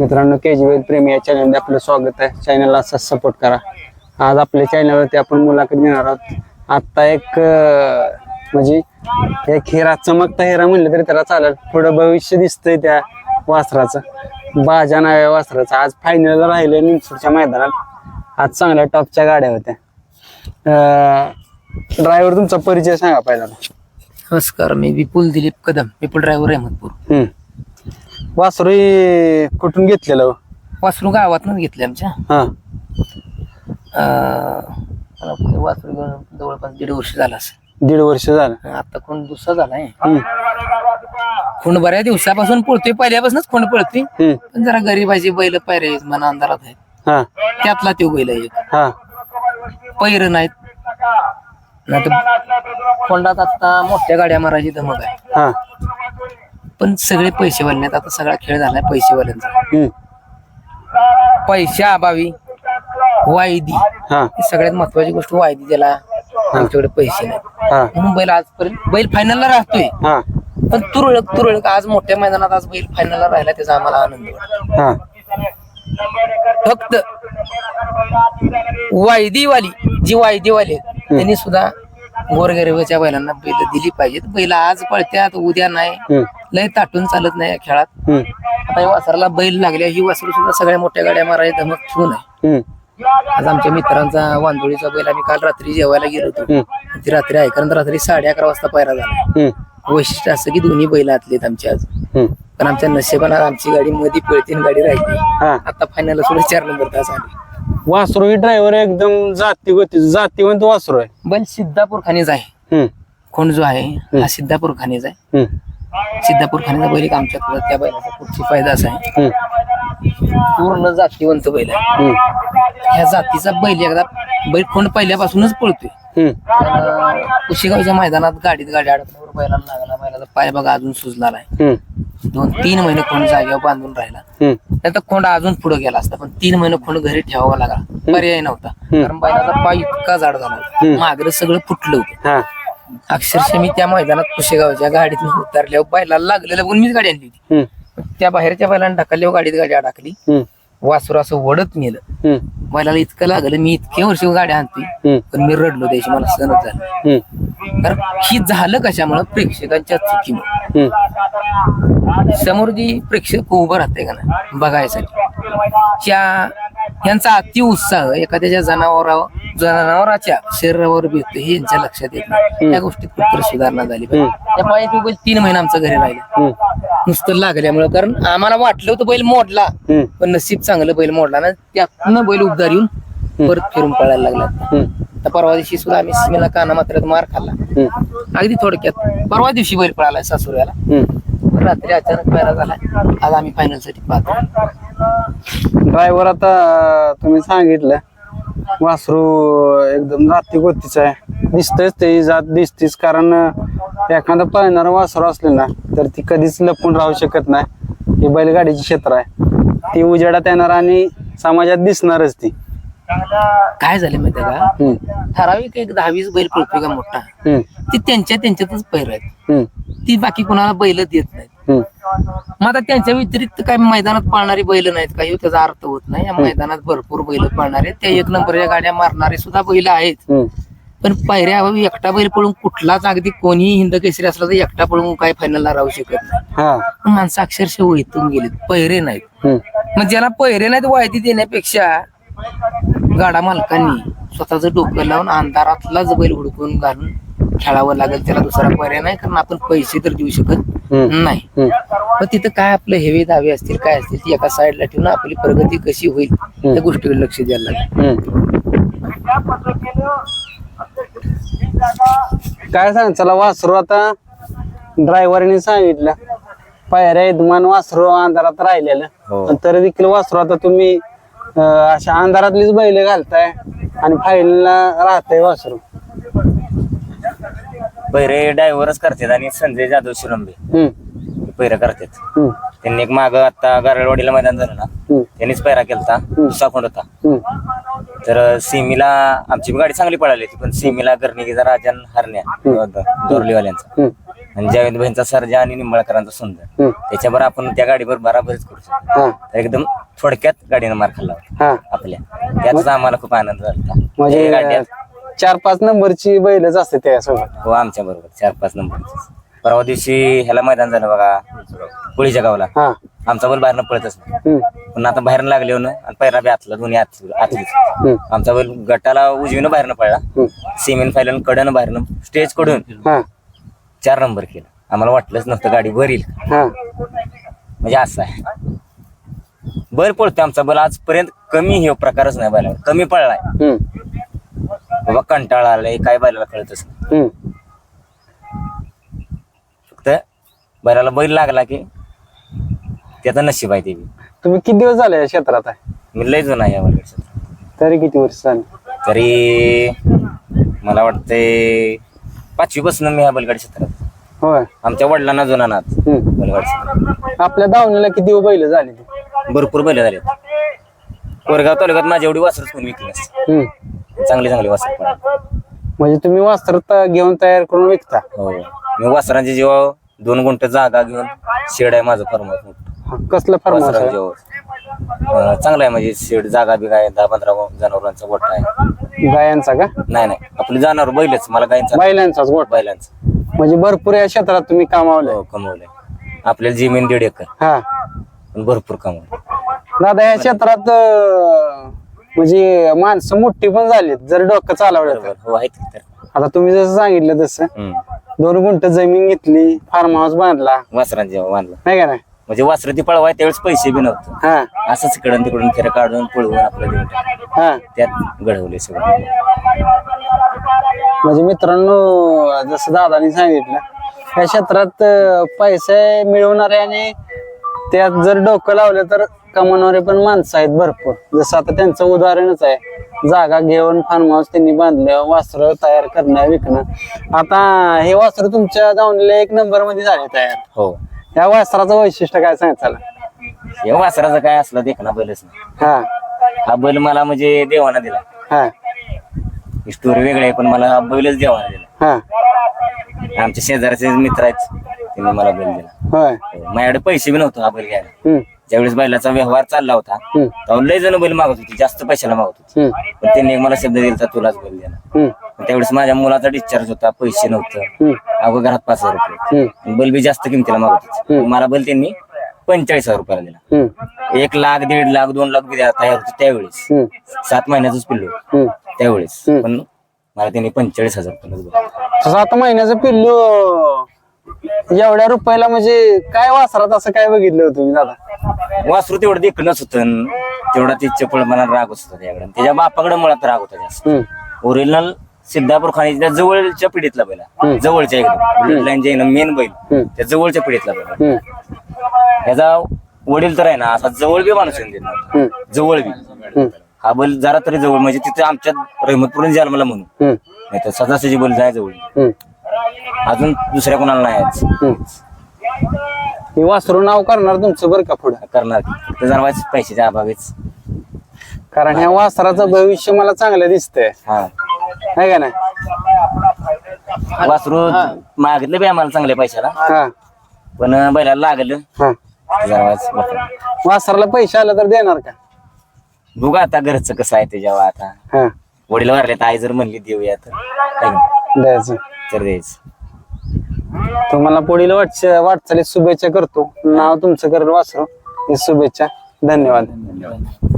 मित्रांनो के जी वेल प्रेमी या चॅनलमध्ये आपलं स्वागत आहे. चॅनलला असंच सपोर्ट करा. आज आपल्या चॅनलवरती आपण मुलाखत घेणार आहोत. आत्ता एक म्हणजे एक हिरा चमकता हिरा म्हणलं तरी त्याला चालेल. पुढं भविष्य दिसतंय त्या वासराचं. बाजा नाव्या वासराचं. आज फायनलला राहिले निमसोडच्या मैदानात. आज चांगल्या टॉपच्या गाड्या होत्या. ड्रायव्हर तुमचा परिचय सांगा पहिला नमस्कार मी विपुल दिलीप कदम. विपुल ड्रायव्हर अहमदपूर वासरू हे कुठून घेतलेलं हो? वासरू गावातूनच घेतले आमच्या. हा. अं, मला वाटतं वासरू घेऊन जवळपास दीड वर्ष झालं असेल दीड वर्ष झालं. आता कोण दुसरा झालाय. हम्म. खूण बऱ्याच दिवसापासून पळतोय पहिल्यापासूनच खूण पळतोय. हम्म. पण जरा गरीबाची बैल पायरे मना अंधारात आहेत. हा. त्यातला तो बैल आहे एक. हा. पैर नाहीत. नाही कोंडात आता मोठ्या गाड्या मारायची धमक आहे. हा. पण सगळे पैसे वाले आता सगळा खेळ झालाय पैसेवाल्यांचा हम्म. पैशा अभावी वायदी. हा. ही सगळ्यात महत्वाची गोष्ट वायदी त्याला आमच्याकडे पैसे नाही हा. म्हणून बैल आजपर्यंत बैल फायनलला राहतोय. हा. पण तुरळक तुरळक आज मोठ्या मैदानात आज बैल फायनलला राहिला त्याचा आम्हाला आनंद वाटतो. हा. फक्त वायदीवाली जी वायदीवाली आहेत त्यांनी सुद्धा गोरगरिबाच्या बैलांना बैल दिली पाहिजेत. बैल आज पळत्यात उद्या नाही. लय ताटून चालत नाही या खेळात. आता या वासराला बैल लागल्या ही वासरू सुद्धा सगळ्या मोठ्या गाड्या मारायची धमक ठेवून आहे. आज आमच्या मित्रांचा वांदोळीचा बैल आम्ही काल रात्री जेवायला गेलो होतो. ती रात्री आहे कारण रात्री साडे अकरा वाजता पायरा झाला. वैशिष्ट्य असं की दोन्ही बैल आतलेत आमच्या आज. पण आमच्या नशिबानं आमची गाडी मध्ये पळतीन गाडी राहिली. आता फायनल सुद्धा चार नंबर तास आली. वासरू ही ड्रायव्हर एकदम जाती गती जातीवंत वासरू आहे. बैल सिद्धापूर खाणीच आहे. हम्म. खोंड जो आहे हा सिद्धापूर खाणीच आहे. हम्म. सिद्धापूर खाणीचा बैल एक आमच्याकडे त्या बैलाचा पुढची फायदा असा आहे. हम्म. पूर्ण जातीवंत बैल आहे. हम्म. ह्या जातीचा बैल एकदा बैल खोंड पहिल्यापासूनच पळतोय. हम्म. कुशेगावच्या मैदानात गाडीत गाडी अडकल्यावर बैलाला लागला बैलाचा पाय बघा अजून सुजला नाही. हम्म. दोन तीन महिने खोंड जागेवर बांधून राहिला. त्याचा खोंड अजून पुढे गेला असता पण तीन महिने खोंड घरी ठेवावा लागला. पर्याय नव्हता. कारण बैलाचा पाय इतका जाड झाला होता. मागं सगळं फुटलं होतं. अक्षरशः मी त्या मैदानात कुशेगावच्या गाडीत उतरल्यावर बैलाला लागलेलं बघून मीच गाडी आणली होती. त्या बाहेरच्या बैलांना ढकलल्यावर गाडीत गाडी अडकली. वासुर असं वडत नेलं. बैलाला इतकं लागलं मी इतके वर्ष गाडी आणते पण मी रडलो त्याची मला सहनच झालं. कारण ही झालं कशामुळे? प्रेक्षकांच्या चुकीमुळे. समोर जी प्रेक्षक उभं राहते का ना बघायसाठी. त्या यांचा अति उत्साह एखाद्याच्या जनावरावर जनावराच्या शरीरावर भेटतो हे यांच्या लक्षात येत नाही. त्या गोष्टीत कुठतरी सुधारणा झाली पाहिजे. त्या पायाची बैल तीन महिने आमचं घरी राहिले. नुसतं लागल्यामुळे कारण आम्हाला वाटलं होतं बैल मोडला. पण नशीब चांगलं बैल मोडला ना त्यातनं बैल उद्धार येऊन परत फिरून पळायला लागला. तर परवा दिवशी सुद्धा आम्ही सीमेला काना मात्र मार खाल्ला. हम्म. अगदी थोडक्यात. परवा दिवशी बैल पळाला सासुऱ्याला हम्म. रात्री अचानक पैरा झाला. आज आम्ही फायनलसाठी पाहतो. ड्रायव्हर आता तुम्ही सांगितलं वासरू एकदम जाती गोतीच आहे. दिसतच ते जात दिसतीच कारण एखादं पळणारं वासरू असलं ना तर ती कधीच लपून राहू शकत नाही. ही बैलगाडीची क्षेत्र आहे. ती उजेडात येणार आणि समाजात दिसणारच ती. काय झालं माहितीये का? हम्म, ठराविक एक दहावीस बैल पळतोय का मोठा? हम्म, ती त्यांच्या त्यांच्यातच पैर आहेत. हम्म, ती बाकी कोणाला बैल देत नाहीत. हम्म, मग आता त्यांच्या व्यतिरिक्त काय मैदानात पाळणारी बैल नाहीत काही त्याचा अर्थ होत नाही. या मैदानात भरपूर बैल पाळणारे त्या एक नंबरच्या गाड्या मारणारे सुद्धा बैल आहेत. हम्म, पण पायऱ्या अभावी एकटा बैल पळून कुठलाच अगदी कोणीही हिंद केसरी असला तर एकटा पळून काय फायनलला राहू शकत नाही. हा. माणसं अक्षरशः वैतून गेलेत. पैरे नाहीत. हम्म, मग ज्याला पैरे नाहीत वायदी देण्यापेक्षा गाडा मालकांनी स्वतःच डोकं लावून अंधारातलाच बैल हुडकून घालून खेळावं लागेल त्याला दुसरा पर्याय नाही कारण आपण पैसे तर देऊ शकत नाही. पण तिथं काय आपले हेवे दावे असतील काय असतील ती एका साईडला ठेवून आपली प्रगती कशी होईल त्या गोष्टीकडे लक्ष द्यायला लागेल. काय सांग चला वासरू आता ड्रायव्हरने सांगितलं. पायऱ्या यजमान वासरू अंधारात राहिलेलं. पण तरी देखील वासरू आता तुम्ही अशा अंधारातलीच बैल घालताय आणि फायनलला राहतंय वासरू. पहिरे ड्रायव्हरच करतात आणि संजय जाधव शिरंबे हम्म, पहिरं करतात. हम्म, त्यांनी एक माग आता गारळवाडीला मैदान झालं ना त्यांनीच पैरा केलता दुसरा खोंड होता. हम्म, तर सीमीला आमची गाडी चांगली पळाली होती पण सीमीला गर्णिकीचा राजन हरण्या दोरलीवाल्यांचा. हम्म, आणि जावेद भाईंचा सर्जा आणि निंबाळकरांचा सुंदर. त्याच्यावर आपण त्या गाडीवर बराबरीच करू शकतो. हा. तर एकदम थोडक्यात गाडीनं मार खाल्ला होता. हा. आपल्या. त्यातच आम्हाला खूप आनंद झाला म्हणजे गाड्यात चार पाच नंबरची बैलच असते त्यासोबत हो आमच्या बरोबर. चार पाच नंबर परवा दिवशी ह्याला मैदान झालं बघा. पुळीच्या गावाला. हा. आमचा बैल बाहेरनं पळतच नाही. पण आता बाहेर लागले हो ना आणि पैरा बी आतला दोन्ही आत आतलीच. हम्म. आमचा बैल गटाला उजवीनं बाहेरनं पळला. सेमीन फायनल कडनं बाहेरनं स्टेजकडून चार नंबर केला. आम्हाला वाटलंच नव्हतं गाडी हा. म्हणजे असं आहे. बर पळतो आमचा बैल. आजपर्यंत कमी हे प्रकारच नाही बैलावर. कमी पळलाय हम्म. बाबा कंटाळा आलाय. काय बैलाला कळतच नाही. हम्म. फक्त बैलाला बैल लागला की त्याचं नशीब आहे ते बी. तुम्ही किती दिवस झाले या क्षेत्रात आहे? मी लय जुना आहे या बैलगाडी तरी किती वर्ष झाले? तरी मला वाटतंय पाचवी पासून मी ह्या बैलगाडी क्षेत्रात होय. आमच्या वडिलांना जुना हम्म. क्षेत्रात. आपल्या दावणीला किती बैल झाले? भरपूर बैल झाले कोरगाव तालुक्यात माझ्या एवढी वासरच कोणी विकली नसते. हम्म. चांगली चांगली वासर पण म्हणजे तुम्ही वस्त्र त- घेऊन तयार करून विकता? हो. मी वासरांच्या जेव्हा दोन गुंठ जागा घेऊन शेड आहे माझं फार्म हा, कसलं फार्म जेव्हा. चांगलं आहे म्हणजे शेड जागा बी काय दहा पंधरा जनावरांचा गोठा आहे. गायांचा का? नाही नाही. आपली जनावर बैलच. मला गायचा. बैलांचाच गोट बैलांचं. म्हणजे भरपूर या क्षेत्रात तुम्ही कामावले. हो कमवलंय आपल्याला जमीन दीड एकर. हा. पण भरपूर कमवलं. दादा या क्षेत्रात अं, म्हणजे माणसं मोठी पण झालीत जर डोकं चालवलं तर. बरोबर. हो आहेत तर. आता तुम्ही जसं सांगितलं तसं. हम्म. दोन गुंठ जमीन घेतली फार्म हाऊस बांधला. वासरांचं जेव्हा बांधलं. नाही का नाही? म्हणजे वासरं ती पळवाय त्यावेळेस पैसे बी नव्हतं. हा. असंच इकडून तिकडून फेऱ्या काढून पळवून आपलं देऊन टाकलं. हा. त्यात घडवले सगळं. म्हणजे मित्रांनो जसं दादानी सांगितलं या क्षेत्रात पैसे मिळवणारे आणि त्यात जर डोकं लावलं तर कमवणारे पण माणसं आहेत भरपूर. जसं आता त्यांचं उदाहरणच आहे जागा घेऊन फार्म हाऊस त्यांनी बांधलं वस्त्र तयार करणं विकणं. आता हे वस्त्र तुमच्या दावणीला एक नंबरमध्ये झाले तयार. हो. या वस्त्राचं वैशिष्ट्य काय सांगायचं हे वासराचं काय असलं देखना बैलच नाही. हा. हा बैल मला म्हणजे देवाना दिला. हा. स्टोरी वेगळी आहे पण मला बैलच दिला. हा. आमच्या शेजारचे मित्र आहेत त्यांनी मला बैल दिला. होय. माझ्याकडे पैसे बी नव्हते हा बैल घ्यायला. हम्म. ज्यावेळेस बैलाचा व्यवहार चालला होता हम्म. तेव्हा लय जण बैल मागत होती जास्त पैशाला मागत होती. हम्म. पण त्यांनी एक मला शब्द दिला तर तुलाच बैल देणार. हम्म. पण त्यावेळेस माझ्या मुलाचा डिस्चार्ज होता पैसे नव्हतं. अगं घरात पाच हजार रुपये हम्म. बैल बी जास्त किमतीला मागत होती. मला बैल त्यांनी पंचेचाळीस हजार रुपयाला दिला. हम्म. एक लाख दीड लाख दोन लाख बी द्या तयार होते त्यावेळेस. हम्म. सात महिन्याचंच पिल्लू हम्म. त्यावेळेस. हम्म. पण मला त्यांनी पंचेचाळीस हजार रुपयाला दिला सात महिन्याचं पिल्लू एवढ्या रुपयाला म्हणजे काय वासरात असं काय बघितलं होतं तुम्ही दादा? वासरू तेवढं देखणंच होतं तेवढा ते चपळ मला रागच होता त्याकडे. आणि त्याच्या बापाकडे मुळात राग होता जास्त. हम्म. ओरिजिनल सिद्धापूर खाण्याच्या जवळच्या पिढीतला बैला जवळच्या एकदम. लाईनच्या मेन बैल. त्या जवळच्या पिढीतला बैल हम्म. याचा वडील तर आहे ना असा जवळ बी माणूस येऊन देत नव्हता. हम्म. जवळ बी. हा बैल जरा तरी जवळ म्हणजे तिथे आमच्या रहमतपूर्ण जन्माला म्हणून. हम्म. नाही तर सदासाची बैल जाय जवळ. हम्म. अजून दुसऱ्या कोणाला नाही वासरू नाव करणार तुमचं बरं का पुढं? करणार फक्त जरा पैशाच्या अभावीच. कारण ह्या वासराचं भविष्य मला चांगलं दिसतंय. हा. आहे का नाही? वासरू मागितलं बी आम्हाला चांगल्या पैशाला. हा. पण बैलाला लागलं. हा. जरा वाच. वासराला पैसे आले तर देणार का? बघू आता घरचं कसं आहे त्याच्यावर आता. हा. वडील वारले तर आई जर म्हणली देऊया तर का? द्यायचं. तर द्यायचं. तुम्हाला पुढील वाटच वाटचालीत शुभेच्छा करतो. नाव तुमचं करेल वासरू. हे शुभेच्छा. धन्यवाद. धन्यवाद.